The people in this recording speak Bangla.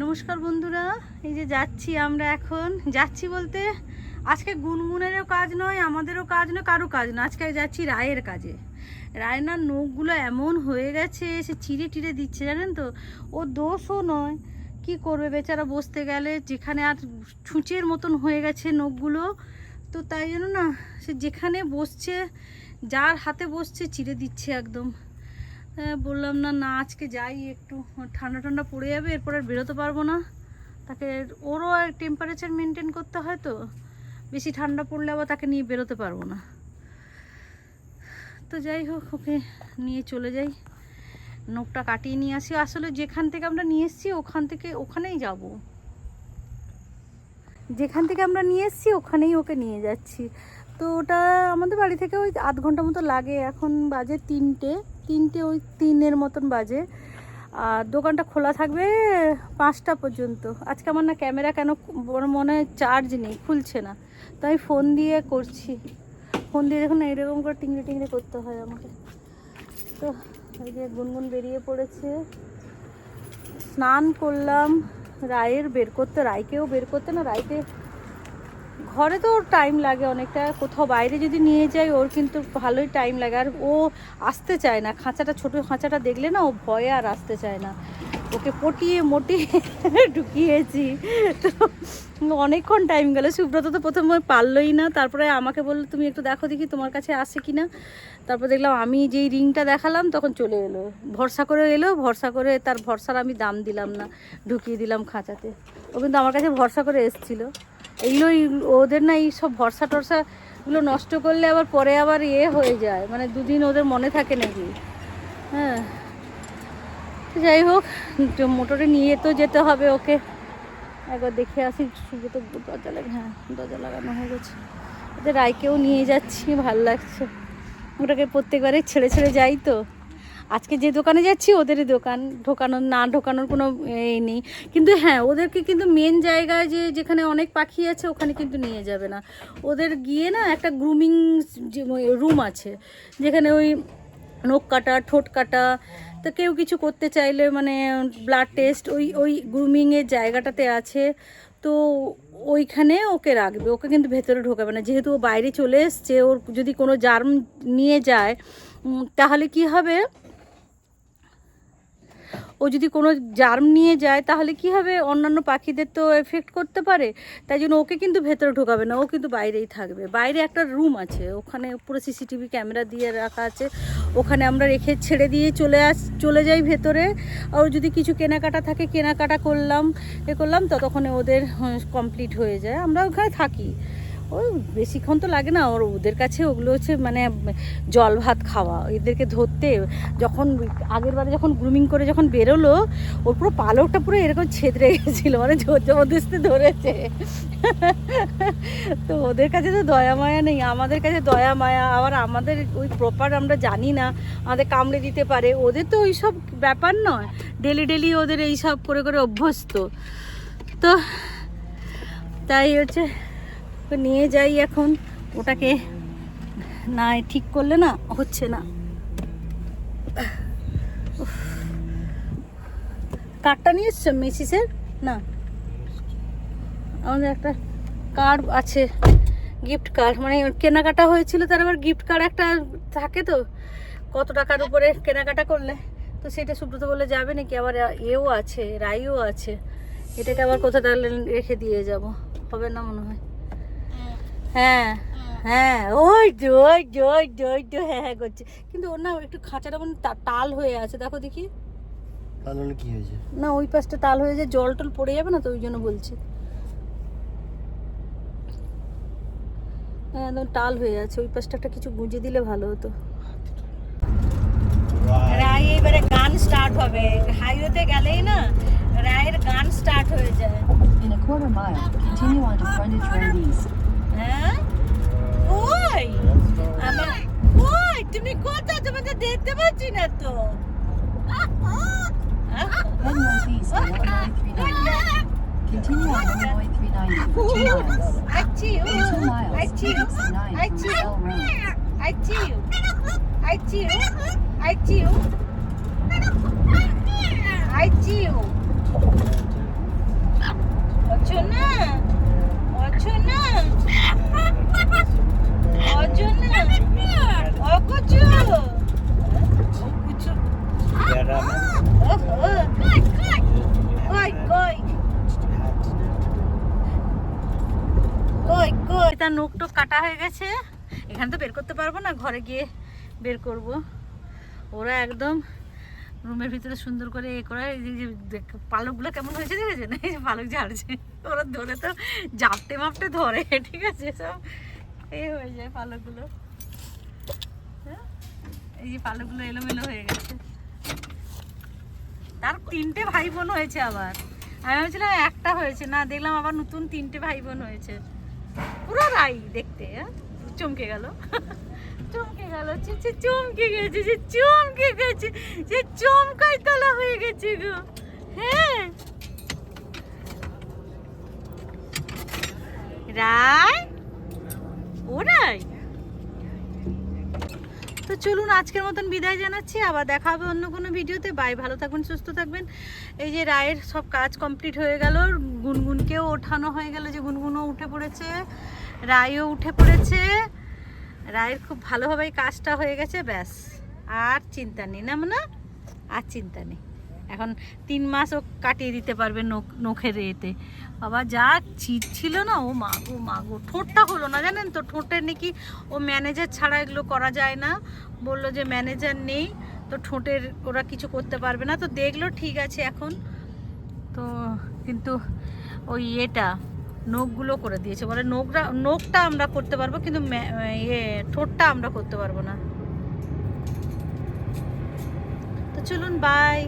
নমস্কার বন্ধুরা, এই যে যাচ্ছি আমরা এখন। যাচ্ছি বলতে আজকে গুনগুনেরও কাজ নয়, আমাদেরও কাজ নয়, কারও কাজ নয়। আজকে যাচ্ছি রায়ের কাজে। রায়নার নখগুলো এমন হয়ে গেছে, সে চিড়ে টিড়ে দিচ্ছে, জানেন তো? ও দোষও নয়। কি করবে বেচারা বসতে গেলে? যেখানে আর ছুঁচের মতন হয়ে গেছে নখগুলো। তো তাই জন্য না, সে যেখানে বসছে, যার হাতে বসছে, চিড়ে দিচ্ছে একদম। বললাম না না, আজকে যাই, একটু ঠান্ডা ঠান্ডা পড়ে যাবে, এরপর আর বেরোতে পারব না। তাকে ওরও টেম্পারেচার মেনটেন করতে হয় তো, বেশি ঠান্ডা পড়লে আবার তাকে নিয়ে বেরোতে পারব না। তো যাই হোক, ওকে নিয়ে চলে যাই। নখটা কাটিয়ে নিয়ে আসি। আসলে যেখান থেকে আমরা নিয়ে এসেছি, ওখান থেকে ওখানেই যাব। যেখান থেকে আমরা নিয়ে এসেছি, ওখানেই ওকে নিয়ে যাচ্ছি। তো ওটা আমাদের বাড়ি থেকে ওই আধ ঘণ্টা মতো লাগে। এখন বাজে তিনটে তিনটে ওই তিনের মতন বাজে। আর দোকানটা খোলা থাকবে পাঁচটা পর্যন্ত। আজকে আমার না ক্যামেরা কেন মনে চার্জ নেই, খুলছে না। তো আমি ফোন দিয়ে করছি। ফোন দিয়ে দেখুন না এরকম করে টিংড়ে টিংড়ে করতে হয় আমাকে। তো এই যে গুনগুন বেরিয়ে পড়েছে। স্নান করলাম। রায়ের বের করতে, রায়কেও বের করতে না, রায়কে ঘরে তো ওর টাইম লাগে অনেকটা, কোথাও বাইরে যদি নিয়ে যাই ওর কিন্তু ভালোই টাইম লাগে। আর ও আসতে চায় না, খাঁচাটা, ছোট খাঁচাটা দেখলে না ও ভয়ে আর আসতে চায় না। ওকে পটিয়ে মটিয়ে ঢুকিয়েছি। তো অনেকক্ষণ টাইম গেল। সুব্রত তো প্রথমে পারলই না। তারপরে আমাকে বলল, তুমি একটু দেখো দেখি তোমার কাছে আসে কি না তারপর দেখলাম আমি যেই রিংটা দেখালাম, তখন চলে এলো। ভরসা করে এলো, ভরসা করে তার ভরসার আমি দাম দিলাম না, ঢুকিয়ে দিলাম খাঁচাতে। ও কিন্তু আমার কাছে ভরসা করে এসেছিল। এইগুলোই ওদের না এই সব ভরসা টরসা গুলো নষ্ট করলে আবার পরে আবার ইয়ে হয়ে যায়। মানে দুদিন ওদের মনে থাকে নাকি? হ্যাঁ। যাই হোক মোটরে নিয়ে তো যেতে হবে ওকে। একবার দেখে আসি, শুধু তো দরজা লাগে হ্যাঁ দরজা লাগানো হয়ে গেছে। ওদের রায়কেও নিয়ে যাচ্ছি, ভালো লাগছে। ওটাকে প্রত্যেকবারে ছেড়ে ছেড়ে যাই তো। আজকে যে দোকানে যাচ্ছি ওদেরই দোকান ঢোকানোর না ঢোকানোর কোনো এই নেই। কিন্তু হ্যাঁ ওদেরকে কিন্তু মেন জায়গায় যে, যেখানে অনেক পাখি আছে, ওখানে কিন্তু নিয়ে যাবে না। ওদের গিয়ে না একটা গ্রুমিং রুম আছে। যেখানে ওই নখ কাটা, ঠোঁট কাটা, তো কেউ কিছু করতে চাইলে মানে ব্লাড টেস্ট ওই ওই গ্রুমিংয়ের জায়গাটাতে আছে, তো ওইখানে ওকে রাখবে, ওকে কিন্তু ভেতরে ঢোকাবে না। যেহেতু ও বাইরে চলে এসছে, ওর যদি কোনো জার্ম নিয়ে যায় তাহলে কি হবে? ও যদি কোনো জার্ম নিয়ে যায়, তাহলে কি হবে? অন্যান্য পাখিদের তো এফেক্ট করতে পারে। তাই জন্য ওকে কিন্তু ভেতরে ঢোকাবে না। ও কিন্তু বাইরেই থাকবে। বাইরে একটা রুম আছে। ওখানে পুরো সিসিটিভি ক্যামেরা দিয়ে রাখা আছে। ওখানে আমরা রেখে ছেড়ে দিয়ে চলে আস, চলে যাই ভেতরে। আর যদি কিছু কেনাকাটা থাকে, কেনাকাটা করলাম, এ করলাম, ততক্ষণে ওদের কমপ্লিট হয়ে যায়। আমরা ওখানে থাকি। ওই বেশিক্ষণ তো লাগে না, ওর, ওদের কাছে ওগুলো হচ্ছে মানে জল ভাত খাওয়া, এদেরকে ধরতে। যখন আগের বারে যখন গ্রুমিং করে যখন বেরোলো, ওর পুরো পালকটা পুরো এরকম ছেদরে গেছিল মানে জোর জবরদস্তি ধরেছে। তো ওদের কাছে তো দয়া মায়া নেই, আমাদের কাছে দয়া মায়া, আবার আমাদের ওই প্রপার আমরা জানি না, আমাদের কামড়ে দিতে পারে, ওদের তো ওই সব ব্যাপার নয়, ডেলি ডেলি ওদের এই সব করে করে অভ্যস্ত। তো তাই হচ্ছে ওকে নিয়ে যাই এখন। ওটাকে না ঠিক করলে না হচ্ছে না। কার্ডটা নিয়ে এসছো মেসিসের? না। আমাদের একটা কার্ড আছে, গিফট কার্ড। মানে কেনাকাটা হয়েছিল, তার আবার গিফট কার্ড একটা থাকে তো, কত টাকার উপরে কেনাকাটা করলে। তো সেটা সুব্রত বলে যাবে নাকি? আবার এও আছে, রাইও আছে। এটাকে আবার কোথাও তাহলে রেখে দিয়ে যাব? হবে না মনে হয়। হ্যাঁ হ্যাঁ ওই তো ওই তো ওই হ্যাঁ হ্যাঁ করছে। কিন্তু ওর না একটু খাঁচাটা মানে টাল হয়ে আছে দেখো দেখি। তাহলে কি হয়েছে? না ওই পাশটা টাল হয়ে যায় জল টল পড়ে যাবে না তো ওই জন্য বলছি। হ্যাঁ একদম টাল হয়ে আছে ওই পাশটা একটা কিছু গুঁজে দিলে ভালো হতো। রায় এবারে গান স্টার্ট হবে। হাইওয়েতে গেলেই না রায়ের গান স্টার্ট হয়ে যায়। In a quarter mile, continue on to frontage road east. দেখতে পাচ্ছি না তো Head northeast on Illinois 390. Continue on Illinois 390 for 2 miles. আচ্ছি In 2 miles, আচ্ছি take exit 9 I from see. Bell Road. আচ্ছি আচ্ছি আচ্ছি আচ্ছি চিতার নোক টোক কাটা হয়ে গেছে। এখানে তো বের করতে পারব না, ঘরে গিয়ে বের করব। ওরা একদম রুমের ভিতরে সুন্দর করে এ করে, এই যে- পালকগুলো কেমন হয়েছে দেখেছেন? এই যে পালক ঝাড়ছে। ওরা ধরে তো জাপটে মাপটে ধরে, ঠিক আছে? সব এই হয়ে যায় পালকগুলো। হ্যাঁ? এই যে পালকগুলো এলোমেলো হয়ে গেছে। তার তিনটে ভাই বোন হয়েছে আবার। আমি ভাবছিলাম একটা হয়েছে, না দেখলাম আবার নতুন তিনটে ভাই বোন হয়েছে। পুরো রাই দেখতে হ্যাঁ? চমকে গেল। চমকে গেল ছি, চমকে গেছে যে চমকে গেছে যে চমকাই তলা হয়ে গেছে গো। হ্যাঁ। রাই? ও রাই? তো চলুন আজকের মতন বিদায় জানাচ্ছি। আবার দেখা হবে অন্য কোনো ভিডিওতে। বাই, ভালো থাকবেন, সুস্থ থাকবেন। এই যে রায়ের সব কাজ কমপ্লিট হয়ে গেল। গুনগুনকেও ওঠানো হয়ে গেল যে গুনগুনও উঠে পড়েছে। রায়ও উঠে পড়েছে। রায়ের খুব ভালোভাবে এই কাজটা হয়ে গেছে, ব্যাস। আর চিন্তা নেই না মানে আর চিন্তা নেই। এখন তিন মাস ও কাটিয়ে দিতে পারবে নখ নখের এতে। বাবা, যা চিট ছিল না, ও মাগো মাগো ঠোঁটটা হলো না, জানেন তো ঠোঁটের নাকি ও ম্যানেজার ছাড়া এগুলো করা যায় না। বলল যে ম্যানেজার নেই, তো ঠোঁটের ওরা কিছু করতে পারবে না, তো দেখল ঠিক আছে এখন। তো কিন্তু ওই এটা নখগুলো করে দিয়েছে। বলে নখটা নখটা আমরা করতে পারব, কিন্তু ইয়ে ঠোঁটটা আমরা করতে পারব না। তো চলুন বাই